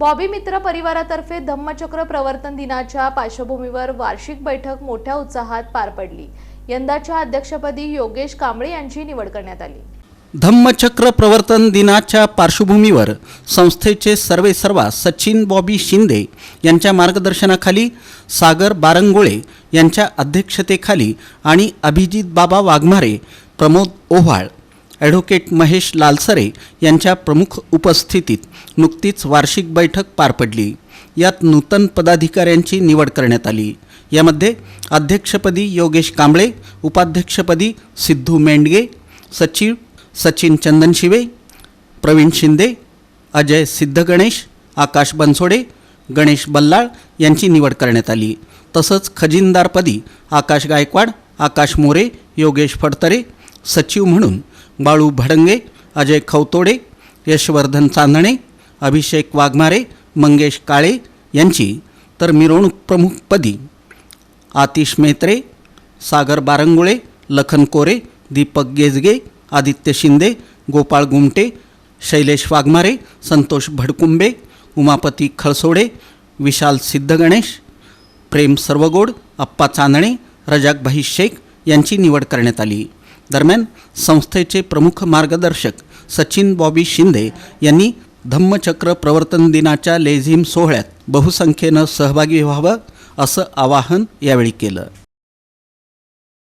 बॉबी मित्र परिवारातर्फे धम्मचक्र प्रवर्तन दिनाच्या पार्श्वभूमीवर वार्षिक बैठक मोठ्या उत्साहात पार पडली. यंदाच्या अध्यक्षपदी योगेश कांबळे यांची निवड करण्यात आली. धम्मचक्र प्रवर्तन दिनाच्या पार्श्वभूमीवर संस्थेचे सर्वे सर्वा सचिन बॉबी शिंदे यांच्या मार्गदर्शनाखाली सागर बारंगोळे यांच्या अध्यक्षतेखाली आणि अभिजित बाबा वाघमारे प्रमोद ओव्हाळ ॲडव्होकेट महेश लालसरे यांच्या प्रमुख उपस्थितीत नुकतीच वार्षिक बैठक पार पडली. यात नूतन पदाधिकाऱ्यांची निवड करण्यात आली. यामध्ये अध्यक्षपदी योगेश कांबळे उपाध्यक्षपदी सिद्धू मेंडगे सचिव सचिन चंदनशिवे प्रवीण शिंदे अजय सिद्धगणेश आकाश बनसोडे गणेश बल्लाळ यांची निवड करण्यात आली. तसंच खजिनदारपदी आकाश गायकवाड आकाश मोरे योगेश फडतरे सचिव म्हणून बाळू भडंगे अजय खवतोडे यशवर्धन चांदणे अभिषेक वाघमारे मंगेश काळे यांची तर मिरवणूक प्रमुखपदी आतिश मेत्रे सागर बारंगुळे लखन कोरे दीपक गेजगे आदित्य शिंदे गोपाळ गुमटे शैलेश वाघमारे संतोष भडकुंबे उमापती खळसोडे विशाल सिद्धगणेश प्रेम सर्वगोड अप्पा चांदणे रजाकभाई शेख यांची निवड करण्यात आली दरम्यान संस्थेचे प्रमुख मार्गदर्शक सचिन बॉबी शिंदे यांनी धम्मचक्र प्रवर्तन दिनाच्या लेझिम सोहळ्यात बहुसंख्येनं सहभागी व्हावं असं आवाहन यावेळी केलं.